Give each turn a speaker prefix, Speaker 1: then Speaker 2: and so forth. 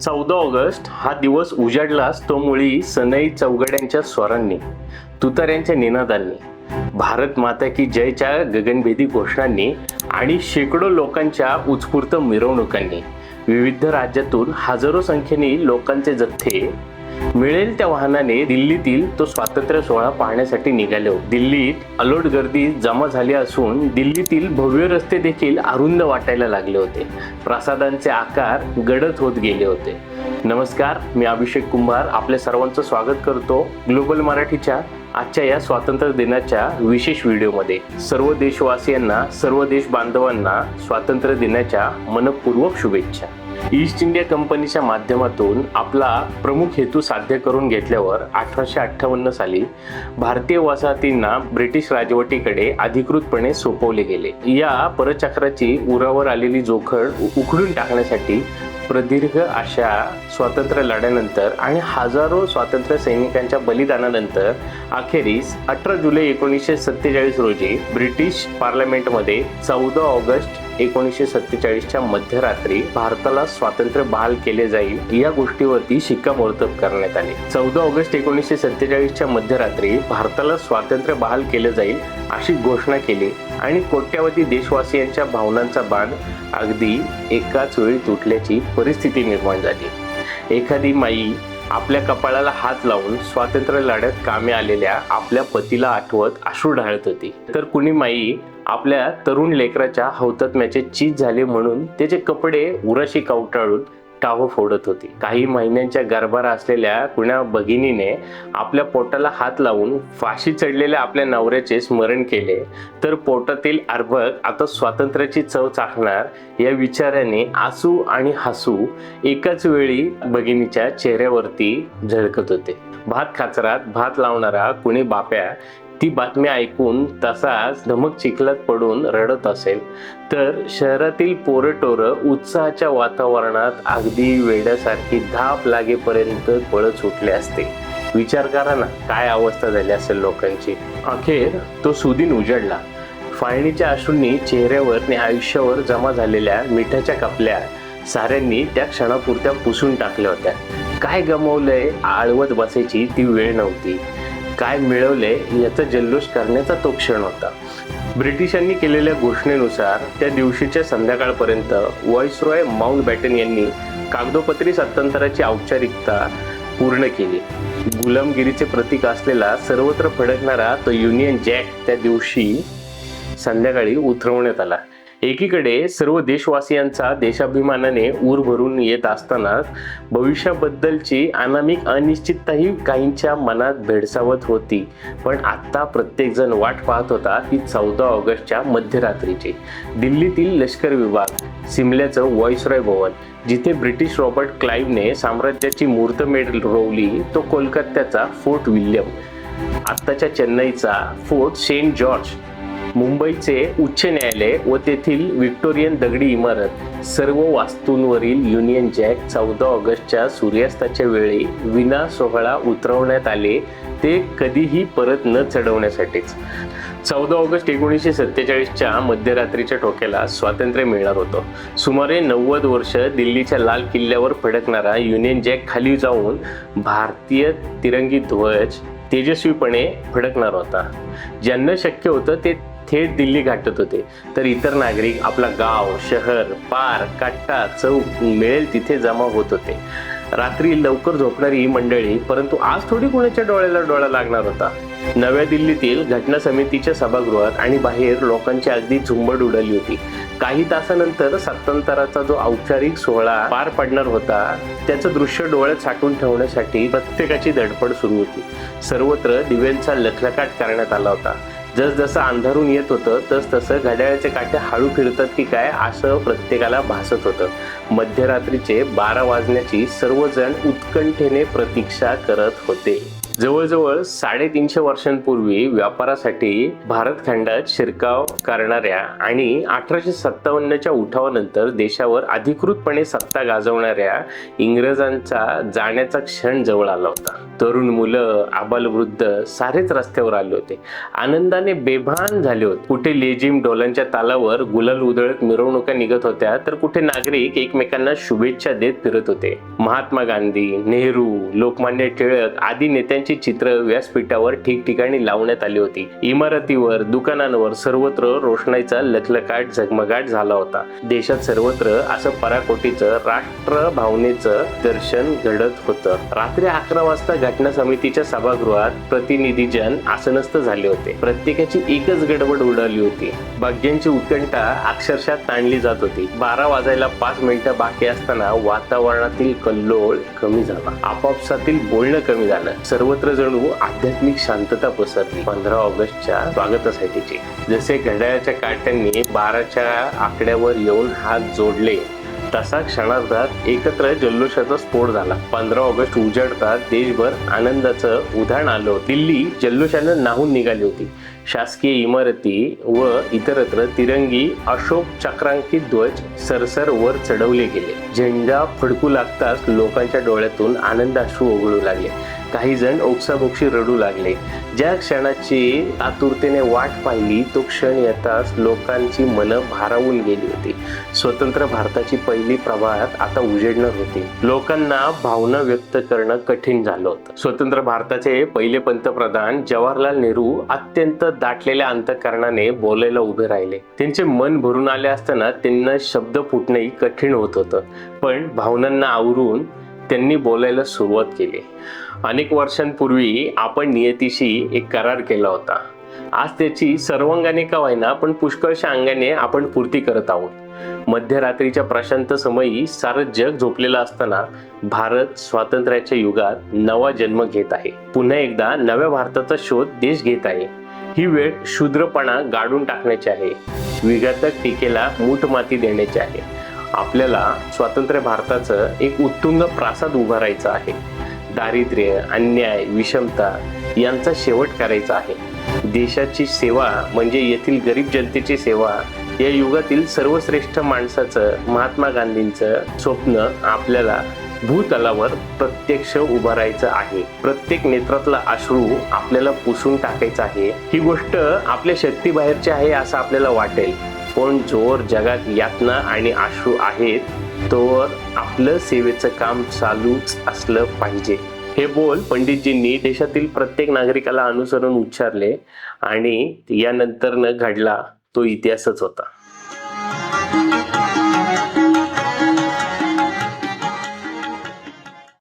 Speaker 1: चौदा ऑगस्ट हा दिवस उजाडलाच तो मुळी सनई चौघड्यांच्या स्वरांनी तुतार्यांच्या निनादांनी भारत माता की जयच्या गगनभेदी घोषणांनी आणि शेकडो लोकांच्या उत्स्फूर्त मिरवणुकांनी. विविध राज्यातून हजारो संख्येने लोकांचे जथ्थे मिळेल त्या वाहनाने दिल्लीतील तो स्वातंत्र्य सोहळा पाहण्यासाठी निघाले. होते दिल्लीत अलोट गर्दी जमा झाली असून दिल्लीतील भव्य रस्ते देखील अरुंद वाटायला लागले होते. प्रासादांचे आकार गडद होत गेले होते. नमस्कार मी अभिषेक कुंभार आपल्या सर्वांचं स्वागत करतो ग्लोबल मराठीच्या आजच्या या स्वातंत्र्य दिनाच्या विशेष व्हिडिओमध्ये. सर्व देशवासियांना सर्व देश बांधवांना स्वातंत्र्य दिनाच्या मनपूर्वक शुभेच्छा. ईस्ट इंडिया कंपनीच्या माध्यमातून आपला प्रमुख हेतू साध्य करून घेतल्यावर अठराशे अठ्ठावन्न साली भारतीय वसाहतींना ब्रिटिश राजवटीकडे अधिकृतपणे सोपवले गेले. या परचक्राची उरावर आलेली जोखड उखडून टाकण्यासाठी प्रदीर्घ अशा स्वातंत्र्य लढ्यानंतर आणि हजारो स्वातंत्र्य सैनिकांच्या बलिदानानंतर अखेरीस अठरा जुलै एकोणीसशे सत्तेचाळीस रोजी ब्रिटिश पार्लमेंटमध्ये चौदा ऑगस्ट एकोणीसशे सत्तेचाळीसच्या मध्यरात्री भारताला स्वातंत्र्य बहाल केले जाईल या गोष्टीवरती शिक्कामोर्तब करण्यात आले. चौदा ऑगस्ट एकोणीसशे सत्तेचाळीसच्या मध्यरात्री भारताला स्वातंत्र्य बहाल केले जाईल अशी घोषणा केली आणि कोट्यावधी देशवासियांच्या भावनांचा बांध अगदी एकाच वेळी तुटल्याची परिस्थिती निर्माण झाली. एखादी माई आपल्या कपाळाला हात लावून स्वातंत्र्य लढ्यात कामे आलेल्या आपल्या पतीला आठवत अश्रू ढाळत होती. तर कुणी माई आपल्या तरुण लेकराच्या हौतात्म्याचे चीज झाले म्हणून त्याचे कपडे उराशी कवटाळून टाहो फोडत होती. काही महिन्यांच्या गर्भारा असलेल्या कुण्या भगिनीने आपल्या पोटाला हात लावून फाशी चढलेल्या आपल्या नवऱ्याचे स्मरण केले. तर पोटातील अर्भक आता स्वातंत्र्याची चव चाखणार या विचाराने आसू आणि हसू एकाच वेळी भगिनीच्या चेहऱ्यावरती झळकत होते. भात खाचरात भात लावणारा कुणी बाप्या ती बातमी ऐकून तसाच धमक चिखलात पडून रडत असेल. तर शहरातील पोरटोरं उत्साहाच्या वातावरणात अगदी वेड्यासारखी धाप लागेपर्यंत पळत सुटले असते. विचार करा ना काय अवस्था झाली असेल लोकांची? अखेर तो सुदिन उजडला. फाळणीच्या अश्रूंनी चेहऱ्यावर आणि आयुष्यावर जमा झालेल्या मिठाच्या कपल्या. साऱ्यांनी त्या क्षणापुरत्या पुसून टाकल्या होत्या. काय गमवलंय आळवत बसायची ती वेळ नव्हती. काय मिळवले याचा जल्लोष करण्याचा तो क्षण होता. ब्रिटिशांनी केलेल्या घोषणेनुसार त्या दिवशीच्या संध्याकाळपर्यंत व्हॉइसरॉय माउंट बॅटन यांनी कागदोपत्री सत्तांतराची औपचारिकता पूर्ण केली. गुलामगिरीचे प्रतीक असलेला सर्वत्र फडकणारा तो युनियन जॅक त्या दिवशी संध्याकाळी उतरवण्यात आला. एकीकडे सर्व देशवासियांचा देशाभिमानाने ऊर भरून येत असतानाच भविष्याबद्दलची अनामिक अनिश्चितताही काहींच्या मनात भेडसावत होती. पण आत्ता प्रत्येकजण वाट पाहत होता ती चौदा ऑगस्टच्या मध्यरात्रीची. दिल्लीतील लष्कर विभाग सिमल्याचं व्हॉइसरॉय भवन जिथे ब्रिटिश रॉबर्ट क्लाईव्हने साम्राज्याची मुहूर्तमेढ रोवली तो कोलकात्याचा फोर्ट विल्यम. आत्ताच्या चेन्नईचा फोर्ट सेंट जॉर्ज मुंबईचे उच्च न्यायालय व तेथील व्हिक्टोरियन दगडी इमारत सर्व वास्तूंवरील युनियन जॅक चौदा ऑगस्टच्या सूर्यास्ताच्या वेळी विना सोहळा उतरवण्यात आले ते कधीही परत न चढवण्यासाठीच. चौदा ऑगस्ट एकोणीसशे सत्तेचाळीसच्या मध्यरात्रीच्या टोक्याला स्वातंत्र्य मिळणार होतं. सुमारे नव्वद वर्ष दिल्लीच्या लाल किल्ल्यावर फडकणारा युनियन जॅक खाली जाऊन भारतीय तिरंगी ध्वज तेजस्वीपणे फडकणार होता. ज्यांना शक्य होतं ते थेट दिल्ली गाठत होते. तर इतर नागरिक आपला गाव शहर पार कट्टा चौक मिळेल तिथे जमा होत होते. रात्री लवकर झोपणारी ही मंडळी परंतु आज थोडी कुणाच्या डोळ्याला डोळा लागणार होता? नव्या दिल्लीतील घटना समितीच्या सभागृहात आणि बाहेर लोकांची अगदी झुंबड उडाली होती. काही तासानंतर सत्तांतराचा जो औपचारिक सोहळा पार पडणार होता त्याचं दृश्य डोळ्यात साठवून ठेवण्यासाठी प्रत्येकाची धडपड सुरू होती. सर्वत्र दिव्यांचा लखलकाट करण्यात आला होता. जसजसं अंधारून येत होतं तस तसं घड्याळाचे काटे हळू फिरतात की काय असं प्रत्येकाला भासत होतं. मध्यरात्रीचे बारा वाजण्याची सर्वजण उत्कंठेने प्रतीक्षा करत होते. जवळजवळ साडेतीनशे वर्षांपूर्वी व्यापारासाठी भारत खंडात शिरकाव करणाऱ्या आणि अठराशे सत्तावन्नच्या उठावानंतर देशावर अधिकृतपणे सत्ता गाजवणाऱ्या इंग्रजांचा जाण्याचा क्षण जवळ आला होता. तरुण मुलं आबालवृद्ध सारेच रस्त्यावर आले होते. आनंदाने बेभान झाले होते. कुठे लेजिम डोलांच्या तालावर गुलाल उधळत मिरवणुका निघत होत्या तर कुठे नागरिक एकमेकांना शुभेच्छा देत फिरत होते. महात्मा गांधी नेहरू लोकमान्य टिळक आदी नेत्यांच्या नेत्यांची चित्र व्यासपीठावर ठिकठिकाणी लावण्यात आली होती. इमारतीवर दुकानांवर सर्वत्र रोषणाईचा लखलकाट झगमगाट झाला होता. देशात सर्वत्र असं पराकोटीचं राष्ट्र भावनेचं दर्शन घडत होतं. रात्री अकरा वाजता घटना समितीच्या सभागृहात प्रतिनिधीजन आसनस्थ झाले होते. प्रत्येकाची एकच गडबड उडाली होती. भाग्यांची उत्कंठा अक्षरशः ताणली जात होती. बारा वाजायला पाच मिनिटं बाकी असताना वातावरणातील कल्लोळ कमी झाला. आपापसातील बोलणं कमी झालं. सर्व सर्वत्र जणू हो आध्यात्मिक शांतता पसरली. पंधरा ऑगस्टच्या स्वागतासाठीची. जसे घड्याळाच्या काट्यांनी बाराच्या आकड्यावर येऊन हात जोडले तसा क्षणार्धात एकत्र जल्लोषाचा स्फोट झाला. पंधरा ऑगस्ट उजाडतात देशभर आनंदाचं उधाण आलं होतं. दिल्ली जल्लोषानं नाहून निघाली होती. शासकीय इमारती व इतरत्र तिरंगी अशोक चक्रांकित ध्वज सरसर वर चढवले गेले. झेंडा फडकू लागताच लोकांच्या डोळ्यातून आनंदाश्रू ओघळू लागले. काही जण ओक्साबोक्षी रडू लागले. ज्या क्षणाची आतुरतेने वाट पाहिली तो क्षण येताच लोकांची मनं भारावून गेली होती. स्वतंत्र भारताची पहिली प्रभात आता उजेडणार होती. लोकांना भावना व्यक्त करणं कठीण झालं होतं. स्वतंत्र भारताचे पहिले पंतप्रधान जवाहरलाल नेहरू अत्यंत दाटलेल्या अंतकरणाने बोलायला उभे राहिले. त्यांचे मन भरून आले असताना त्यांना शब्द फुटणेही कठीण होत होतं. पण भावनांना आवरून त्यांनी बोलायला सुरुवात केली. अनेक वर्षांपूर्वी आपण नियतीशी एक करार केला होता. आज त्याची सर्वांगाने का व्हायना पण पुष्कळशा अंगाने आपण पूर्ती करत आहोत. मध्यरात्रीच्या प्रशांत समयी सारं जग झोपलेलं असताना भारत स्वातंत्र्याच्या युगात नवा जन्म घेत आहे. पुन्हा एकदा नव्या भारताचा शोध देश घेत आहे. ही वेळ शूद्रपणा गाडून टाकण्याची आहे. विघातक टीकेला मूठ माती देण्याची आहे. आपल्याला स्वातंत्र्य भारताचं एक उत्तुंग प्रासाद उभारायचा आहे. दारिद्र्य अन्याय विषमता यांचा शेवट करायचा आहे. देशाची सेवा म्हणजे येथील गरीब जनतेची सेवा. या युगातील सर्वश्रेष्ठ माणसाचं महात्मा गांधींचं स्वप्न आपल्याला भूतलावर प्रत्यक्ष उभारायचं आहे. प्रत्येक नेत्रातला अश्रू आपल्याला पुसून टाकायचा आहे. ही गोष्ट आपल्या शक्तीबाहेरची आहे असं आपल्याला वाटेल. पण जोर जगात यातना आणि आश्रू आहेत तोवर आपलं सेवेचं काम चालूच असलं पाहिजे. हे बोल पंडितजींनी देशातील प्रत्येक नागरिकाला अनुसरून उच्चारले आणि यानंतर न घडला तो इतिहासच होता.